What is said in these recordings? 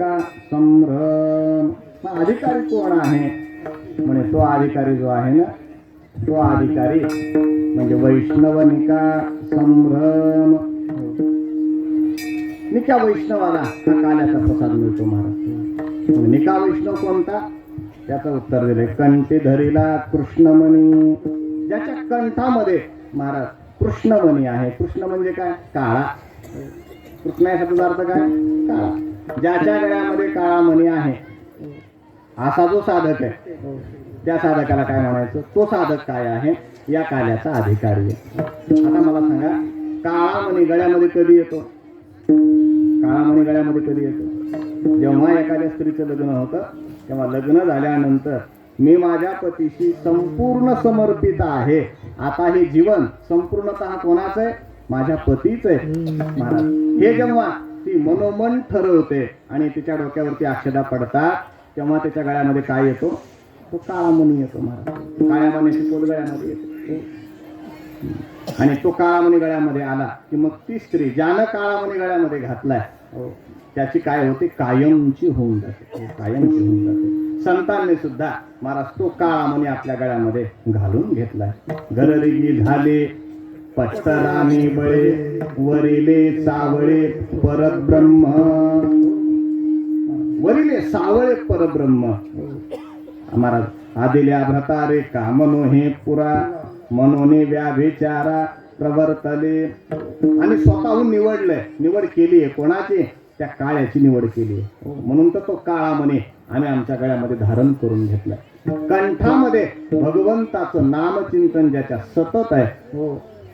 का संभ्रम? हा अधिकारी कोण आहे? म्हणे तो अधिकारी जो आहे ना तो अधिकारी म्हणजे वैष्णवनिका संभ्रम? निका वैष्णवाला हा काल्याचा प्रसाद मिळतो महाराज. निका वैष्णव कोणता? त्याचं उत्तर दिले कंठी धरीला कृष्णमणी. ज्याच्या कंठामध्ये महाराज कृष्णमणी आहे. कृष्ण म्हणजे काय? काळा. कृष्ण या अर्थ काय? काळा. ज्याच्या गळ्यामध्ये काळा मणी आहे असा जो साधक आहे त्या साधकाला काय म्हणायचं? तो साधक काय आहे? या काल्याचा अधिकारी आहे. आता मला सांगा काळा मणी गळ्यामध्ये कधी येतो? काळा मणी गळ्यामध्ये कधी येतो? जेव्हा एखाद्या स्त्रीचं लग्न होतं तेव्हा लग्न झाल्यानंतर मी माझ्या पतीशी संपूर्ण समर्पित आहे. आता हे जीवन संपूर्णतः कोणाचं आहे? माझ्या पतीच आहे. महाराज हे जेव्हा ती मनोमन ठरवते आणि तिच्या डोक्यावरती अक्षदा पडतात तेव्हा त्याच्या गळ्यामध्ये काय येतो? तो काळा मणी येतो महाराज. काळ्या मण्याची गळ्यामध्ये येतो. आणि तो काळा गळ्यामध्ये आला की मग ती स्त्री ज्यानं काळा गळ्यामध्ये घातलाय हो, त्याची काय होते? कायमची होऊन जाते. हो, कायमची होऊन जाते. संतांनी सुद्धा महाराज तो काळा मणी आपल्या गळ्यामध्ये घालून घेतलाय. गररिगी झाले पट्टरामी बळे वरिले सावळे परब्रह्म वरिले सावळे परब्रह्म महाराज आदिल्या भ्रतारे का मनो हे पुरा मनोने व्याभिचारा प्रवर्तले. आणि स्वतःहून निवडलंय निवड केली आहे कोणाची? त्या काळ्याची निवड केली आहे. म्हणून तर तो काळा म्हणे आम्ही आमच्या गळ्यामध्ये धारण करून घेतलं. कंठामध्ये भगवंताचं नामचिंतन ज्याच्या सतत आहे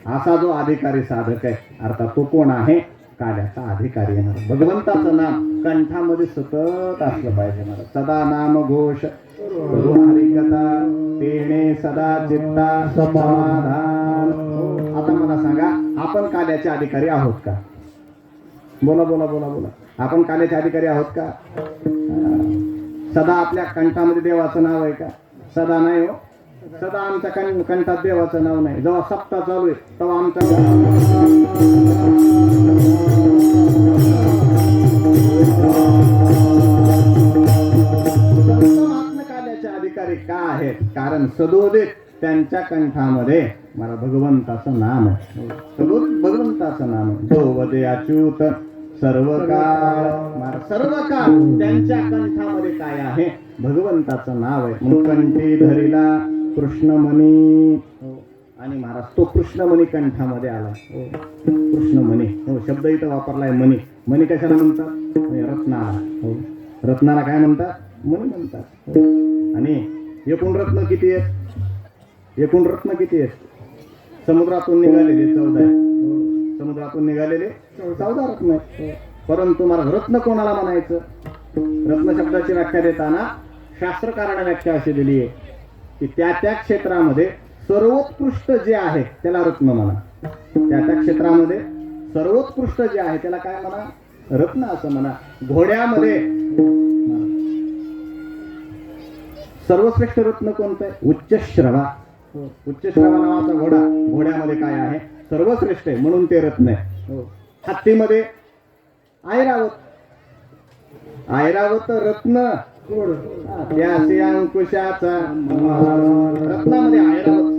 असा जो अधिकारी साधक आहे अर्थात तो कोण आहे? काल्याचा अधिकारी येणार भगवंताचं नाम कंठामध्ये सतत असलं पाहिजे मला. सदा नाम घोष हरिकथा तेणे सदा चित्ता समाधान. आता मला सांगा आपण काल्याचे अधिकारी आहोत का? बोला बोला बोला बोला. आपण काल्याचे अधिकारी आहोत का? सदा आपल्या कंठामध्ये देवाचं नाव आहे का? सदा नाही हो. सदा आमच्या कण कंठात देवाचं नाव नाही. जेव्हा सप्ताह चालू आहे तेव्हा आमच्या अधिकारी का आहेत? कारण सदोदित त्यांच्या कंठामध्ये मला भगवंताचं नाम आहे. सदोदित भगवंताचं नाम आहे. जो वदे अच्युत सर्व काळ मला सर्व काळ त्यांच्या कंठामध्ये काय आहे? भगवंताचं नाव आहे. कंठी धरिला कृष्णमणी. हो. आणि महाराज तो कृष्णमणी कंठामध्ये आला. हो. कृष्णमणी. हो शब्द इथं वापरलाय मणी. मणी कशाला म्हणतात? रत्नाला. हो. रत्नाला काय म्हणतात? मणी म्हणतात. हो. आणि एकूण रत्न किती आहेत? एकूण रत्न किती आहेत? समुद्रातून निघालेले चौदा हो. समुद्रातून निघालेले चौदा रत्न आहेत. परंतु मला रत्न कोणाला म्हणायचं? रत्न शब्दाची व्याख्या देताना शास्त्रकाराने व्याख्या अशी दिली आहे. की त्या त्या क्षेत्रामध्ये सर्वोत्कृष्ट जे आहे त्याला रत्न म्हणा. त्या त्या क्षेत्रामध्ये सर्वोत्कृष्ट जे आहे त्याला काय म्हणा? रत्न असं म्हणा. घोड्यामध्ये सर्वश्रेष्ठ रत्न कोणतं आहे? उच्चश्रवा. उच्चश्रवा नावाचा घोडा घोड्यामध्ये काय आहे? सर्वश्रेष्ठ आहे म्हणून ते रत्न आहे. हत्तीमध्ये ऐरावत ऐरावत रत्न. अंकुशाचा रत्नामध्ये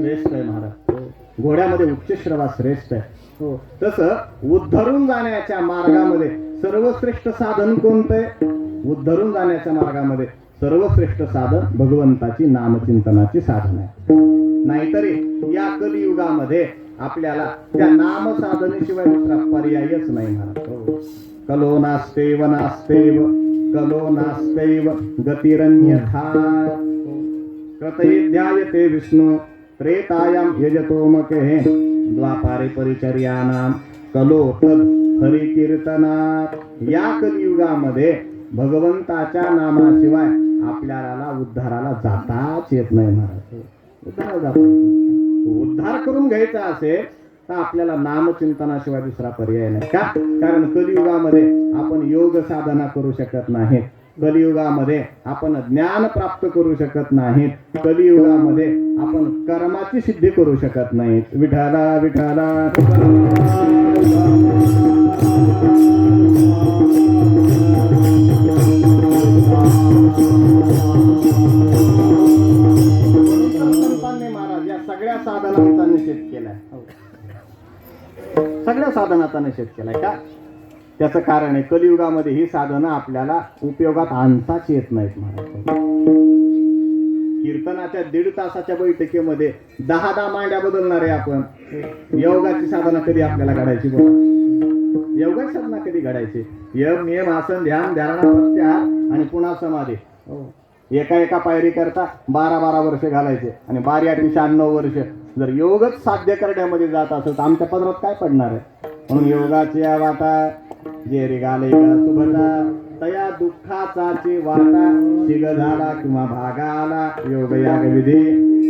श्रेष्ठ आहे महाराज. घोड्यामध्ये उच्चश्रवा श्रेष्ठ आहे. हो. तसं उद्धरून जाण्याच्या मार्गामध्ये सर्वश्रेष्ठ साधन कोणतं आहे? उद्धरून जाण्याच्या मार्गामध्ये सर्वश्रेष्ठ साधन भगवंताची नामचिंतनाची साधन आहे. नाहीतरी या कलियुगामध्ये आपल्याला त्या नाम साधनेशिवाय दुसरा पर्यायच नाही महाराज. कलो नास्तेव नास्तेव. कलो नास्तैव गतिरन्यथा कृतये विष्णु विष्णू यजतोमके द्वापारे परिचर्यानां कलो तद् हरिकीर्तनात। या कलियुगामध्ये भगवंताच्या नामाशिवाय आपल्याला उद्धाराला जाताच येत नाही महाराज. उद्धार उद्धार करून घ्यायचा असेल तर आपल्याला नामचिंतनाशिवाय दुसरा पर्याय नाही. का? कारण कलियुगामध्ये आपण योग साधना करू शकत नाही कलियुगामध्ये आपण ज्ञान प्राप्त करू शकत नाही कलियुगामध्ये आपण कर्माची सिद्धी करू शकत नाही विठाला विठाला महाराज या सगळ्या साधनांचा निषेध केलाय का? त्याचं कारण आहे कलियुगामध्ये ही साधनं आपल्याला उपयोगात आणताच येत नाहीत महाराज. कीर्तनाच्या दीड तासाच्या बैठकीमध्ये दहा दहा मांड्या बदलणारे आपण. योगाची साधना कधी आपल्याला घडायची योगाची साधना कधी घडायची? यम नियम आसन ध्यान ध्याना प्रत्याहार आणि पुन्हा समाधी. हो. एका एका पायरी करता बारा बारा वर्ष घालायचे आणि बारी आठ शहाण्णव वर्ष. जर योगच साध्य करण्यामध्ये जात असेल तर आमच्या पदरात काय पडणार आहे? म्हणून योगाच्या वाटा जे रे गाले तया दुःखाचाची वाटा शिग झाला किंवा भागा आला योग याग विधी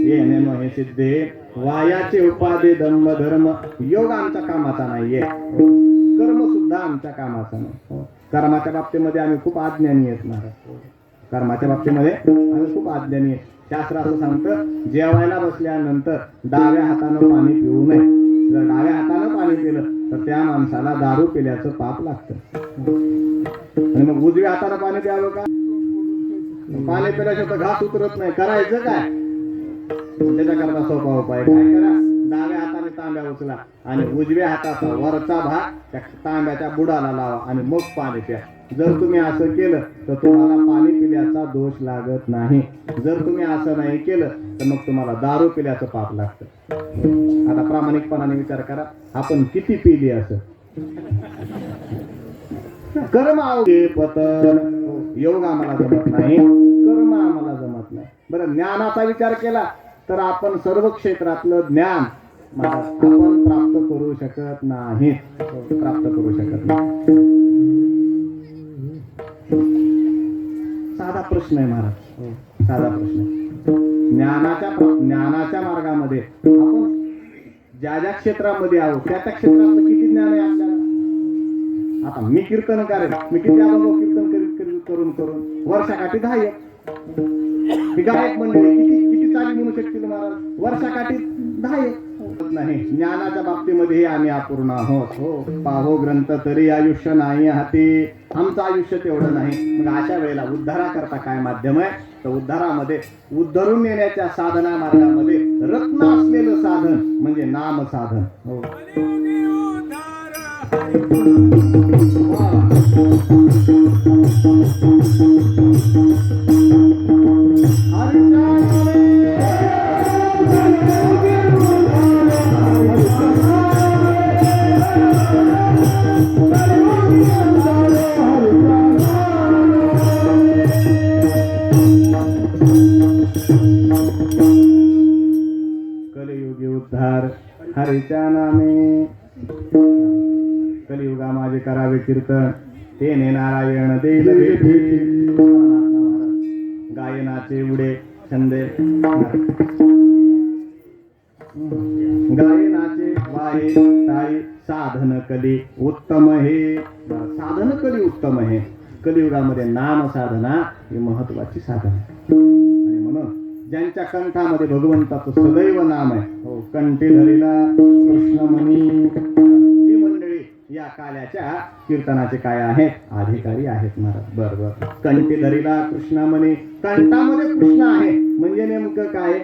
येणे न हे सिद्धे वायाचे उपादे धम्म धर्म योग आमच्या कामाचा नाहीये. कर्म सुद्धा आमच्या कामाचा नाही. कर्माच्या बाबतीमध्ये आम्ही खूप आज्ञानी आहेत. महाराज कर्माच्या बाबतीमध्ये आम्ही खूप आज्ञानी आहे शास्त्र असं सांगतं जेवायला बसल्यानंतर डाव्या हातानं पाणी पिऊ नये. जर डाव्या हातानं पाणी पिलं तर त्या माणसाला दारू पिल्याचं पाप लागतं. आणि मग उजव्या हातानं पाणी प्यावं का? पाणी पिल्याशिवाय तर घास उतरत नाही. करायचं काय? त्याच्याकरता सोपा उपाय काय करा? डाव्या हाताने तांब्या उचला आणि उजव्या हाताचा वरचा भाग त्या तांब्याच्या बुडाला लावा आणि मग पाणी प्या. जर तुम्ही असं केलं तर तुम्हाला पाणी पिल्याचा दोष लागत नाही. जर तुम्ही असं नाही केलं तर मग तुम्हाला दारू पिल्याचं पाप लागतं. आता प्रामाणिकपणाने विचार करा आपण किती पिली असं? कर्म आवडे पतन. योग आम्हाला जमत नाही. कर्म आम्हाला जमत नाही. बरं ज्ञानाचा विचार केला तर आपण सर्व क्षेत्रातलं ज्ञान आपण प्राप्त करू शकत नाही. प्राप्त करू शकत नाही. प्रश्न आहे महाराज. साधा प्रश्न ज्ञानाच्या ज्ञानाच्या मार्गामध्ये आपण ज्या ज्या क्षेत्रामध्ये आहोत त्या त्या क्षेत्रातलं किती ज्ञान आहे आपल्याला? आता मी कीर्तन करेल मी किती आलो कीर्तन करीत करीत करून करून वर्षाकाठी दहा एक. गायक मंडळी किती किती चाली म्हणू शकतील महाराज? वर्षाकाठी दहा एक. नाही. ज्ञानाच्या बाबतीमध्ये आम्ही अपूर्ण आहोत. हो. पाहो ग्रंथ तरी आयुष्य नाही हाती आमचं आयुष्य तेवढं नाही. मग अशा वेळेला उद्धाराकरता काय माध्यम आहे? तर उद्धारामध्ये उद्धरून येण्याच्या साधना मार्गामध्ये रत्न असलेलं साधन म्हणजे नाम साधन हो. कीर्तन. तेने नारायण देईल भेटी गायनाचे उडे छंदे. गायनाचे वाहे ताई साधन कली उत्तम हे. साधन कली उत्तम हे. कलियुगामध्ये नाम साधना ही महत्वाची साधन आणि म्हणून ज्यांच्या कंठामध्ये भगवंताचं सदैव नाम आहे हो कंठी धरीला कृष्णमणी या काल्याच्या कीर्तनाचे काय आहेत? अधिकारी आहेत महाराज. बर बर. कंठी धरीला म्हणे. कंठामध्ये कृष्ण आहे. म्हणजे नेमकं काय?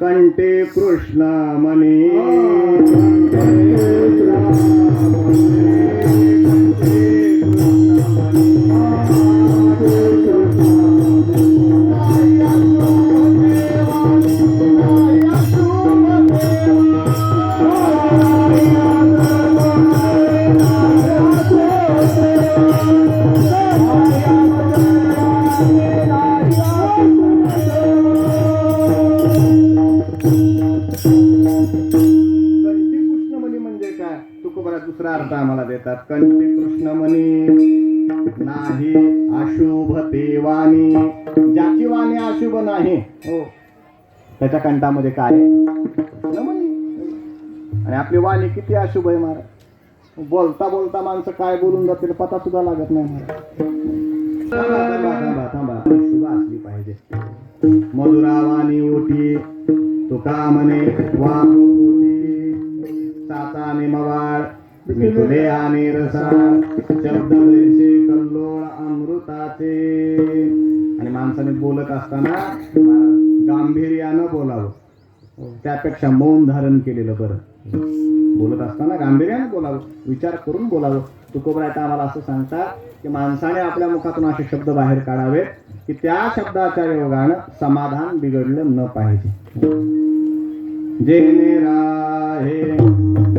कंठे कृष्णमणी म्हणे. येतात कंठी कृष्णमणी. नाही अशुभ ते वाणी ज्याची वाणी अशुभ नाही. हो. त्याच्या कंठामध्ये काय आणि आपली वाणी किती अशुभ आहे महाराज? बोलता बोलता माणसं काय बोलून जातील पता सुद्धा लागत नाही महाराज थांबा शुभ असली पाहिजे. मधुरावाणी ओठी तुका म्हणे वाणी साताने मवाळ. मिथुले आणि रसा शब्द कल्लोळ अमृताचे. आणि माणसाने बोलत असताना गांभीर्यानं बोलावं. त्यापेक्षा मौन धारण केलेलं बरं. बोलत असताना गांभीर्याने बोलावं. विचार करून बोलावं. तुकोबरायता आम्हाला असं सांगतात की माणसाने आपल्या मुखातून असे शब्द बाहेर काढावे की त्या शब्दाच्या योगानं समाधान बिघडलं न पाहिजे. जे राहे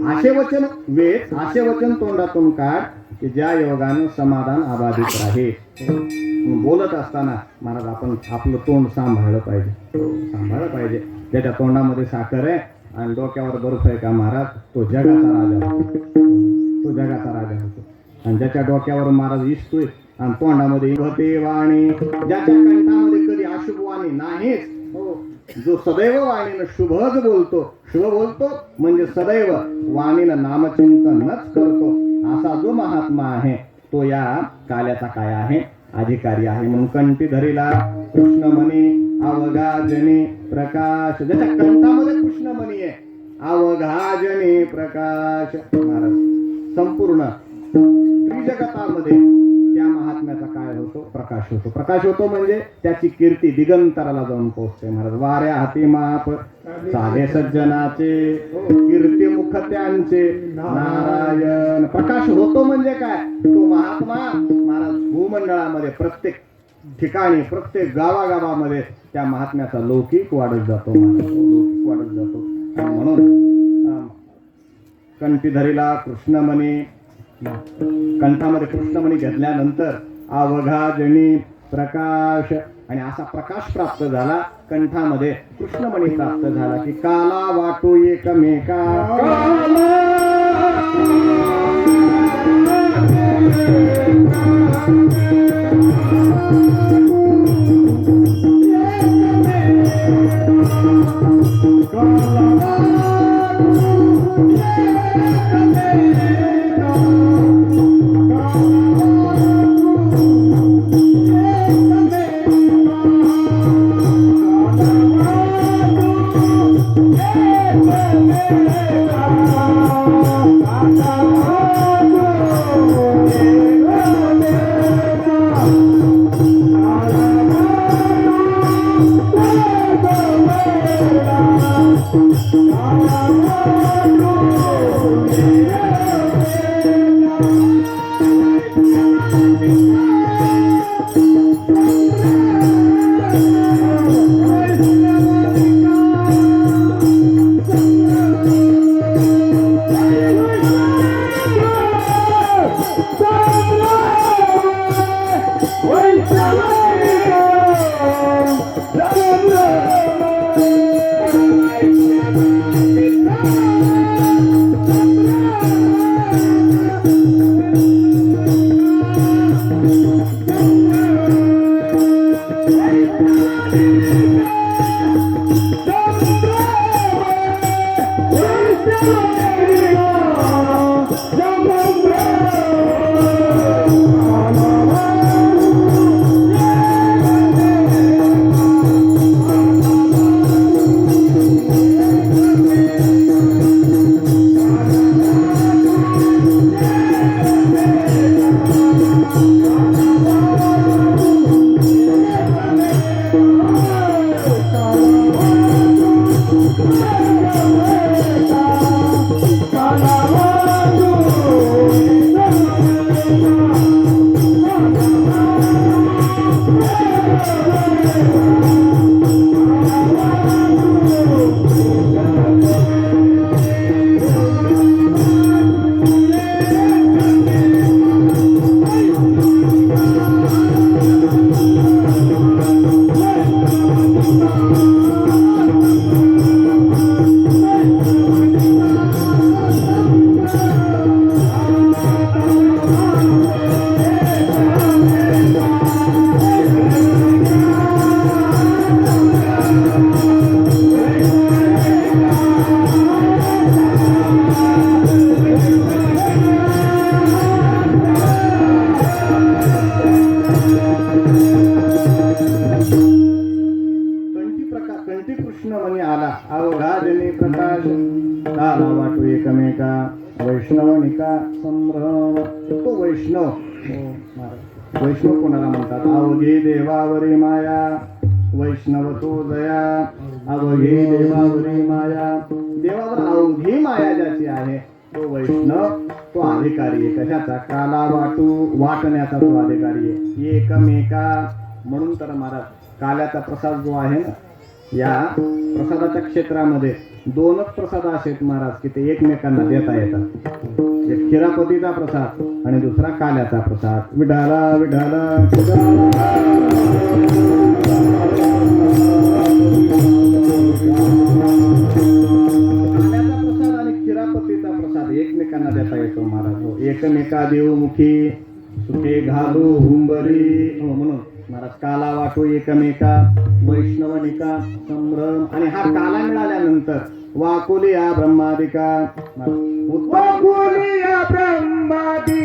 असे वचन वेच असे वचन तोंडातून काढ की ज्या योगानं समाधान अबाधित राहे बोलत असताना महाराज आपण आपलं तोंड सांभाळलं पाहिजे. सांभाळलं पाहिजे. ज्याच्या तोंडामध्ये साखर आहे आणि डोक्यावर बर्फ आहे का महाराज? तो जगाचा राजा होतो तो जगाचा राजा होतो आणि ज्याच्या डोक्यावर महाराज इस्तोय आणि तोंडामध्ये वाणी ज्याच्या कंठामध्ये कधी अशुभ वाणी नाहीच जो सदैव वाणीनं शुभच बोलतो शुभ बोलतो म्हणजे सदैव वाणीनं नामचिंतनच करतो. असा जो महात्मा आहे तो या काल्याचा काय आहे? अधिकारी आहे म्हणून कंठी धरीला. कृष्णमणी अवघाजनी प्रकाश. ज्याच्या कंठामध्ये कृष्णमणी आहे. अवघाजनी प्रकाश. महाराज संपूर्ण त्रिजगतामध्ये सांगण्याचा काय होतो? प्रकाश होतो. प्रकाश होतो म्हणजे त्याची कीर्ती दिगंतराला जाऊन पोहोचते. महाराज वाऱ्या हाती माप साधे सज्जनाचे कीर्ती मुख त्यांचे. नारायण प्रकाश होतो म्हणजे काय? तो महात्मा महाराज भूमंडळामध्ये प्रत्येक ठिकाणी प्रत्येक गावागावामध्ये त्या महात्म्याचा लौकिक वाढत जातो. लौकिक वाढत जातो. म्हणून कंठीधरीला कृष्णमणी कंठामध्ये कृष्णमणी घेतल्यानंतर अवघाजनी प्रकाश. आणि असा प्रकाश प्राप्त झाला कंठामध्ये कृष्णमणी प्राप्त झाला की काला वाटू एकमेका. काला! एकमेका वैष्णवनिका संभ्रम तो वैष्णव. वैष्णव कोणाला म्हणतात? अवघे देवावरी माया वैष्णव तो दया. अवघे देवावरी माया. देवावर अवघी माया ज्याची आहे तो वैष्णव तो अधिकारी आहे. कशाचा? काला वाटू वाटण्याचा तो अधिकारी आहे. एकमेका. म्हणून तर महाराज काल्याचा प्रसाद जो आहे ना या प्रसादाच्या क्षेत्रामध्ये दोनच प्रसाद असे महाराज की ते एकमेकांना देता येतात. एक खिरापतीचा प्रसाद आणि दुसरा काल्याचा प्रसाद. विढाला विढाला काल्याचा प्रसाद आणि खिरापतीचा प्रसाद एकमेकांना देता येतो महाराज. हो, एकमेका देवमुखी सुखे घालू हुंबरी. हो म्हणून महाराज काला वाटू एकमेका वैष्णवनिका संभ्रम आणि हा काला मिळाल्यानंतर वाकुली या ब्रह्मादिका. वाकुली या की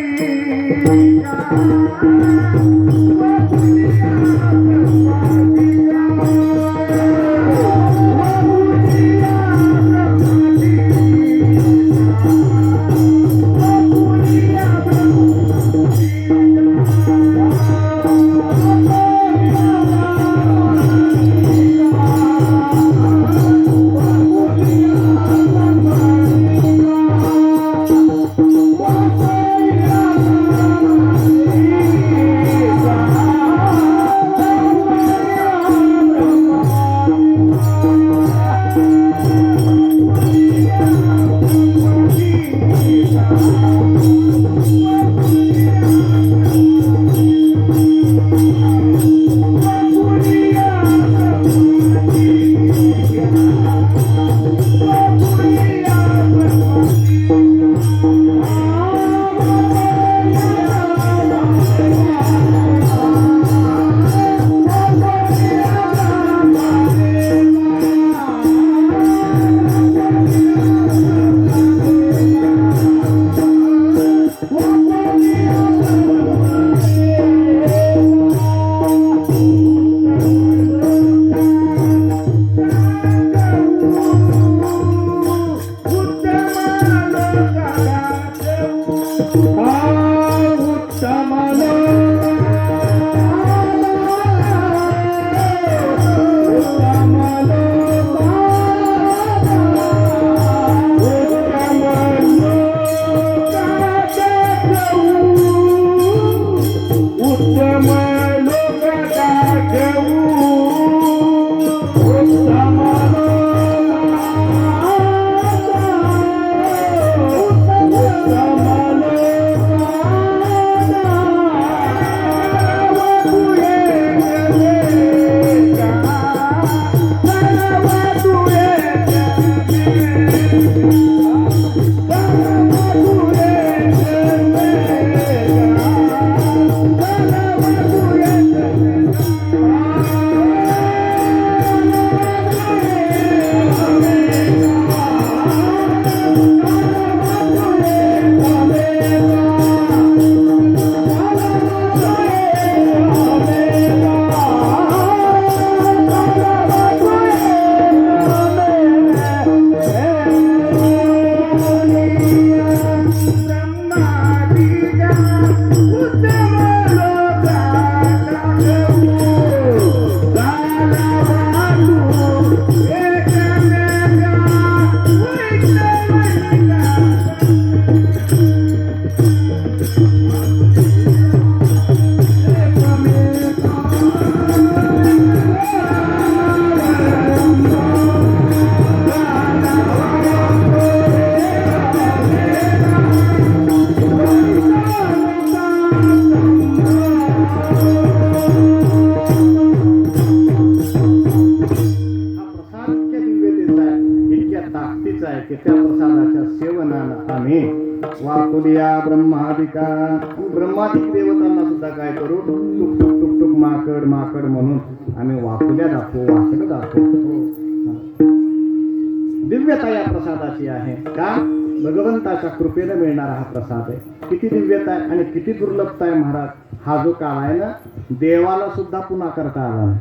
माकड म्हणून आम्ही वाकुल्या दाखवू वाकड दाखवू. दिव्यता या प्रसादाची आहे. का? भगवंताच्या कृपेनं मिळणारा हा प्रसाद आहे. किती दिव्यता आहे आणि किती दुर्लभता आहे महाराज? हा जो काळ आहे ना देवाला सुद्धा पुन्हा करता आला नाही.